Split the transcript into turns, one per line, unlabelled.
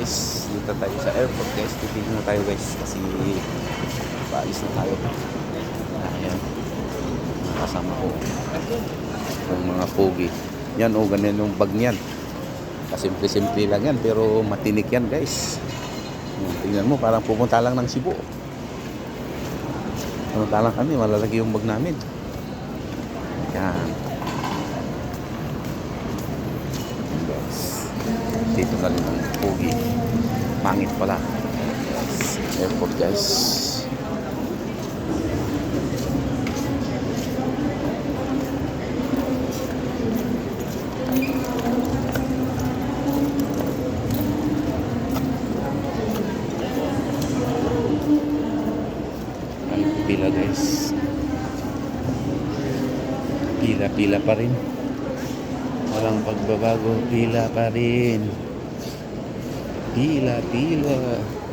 guys, dito tayo sa airport guys. Titignan na tayo guys kasi paalis na tayo. Ayan. Mga kasama ko. Yung mga pogi. Yan o, ganyan yung bag niyan. Kasimple-simple lang yan pero matinik yan guys. Tingnan mo, parang pumunta lang ng Cebu. Pumunta lang kami, malalaki yung bag namin. Yan. Guys. Dito na rin ang pogi. Pangit pala. Airport guys. Pila guys. Pila-pila pa rin. Walang pagbabago, pila pa rin. Pila, pila.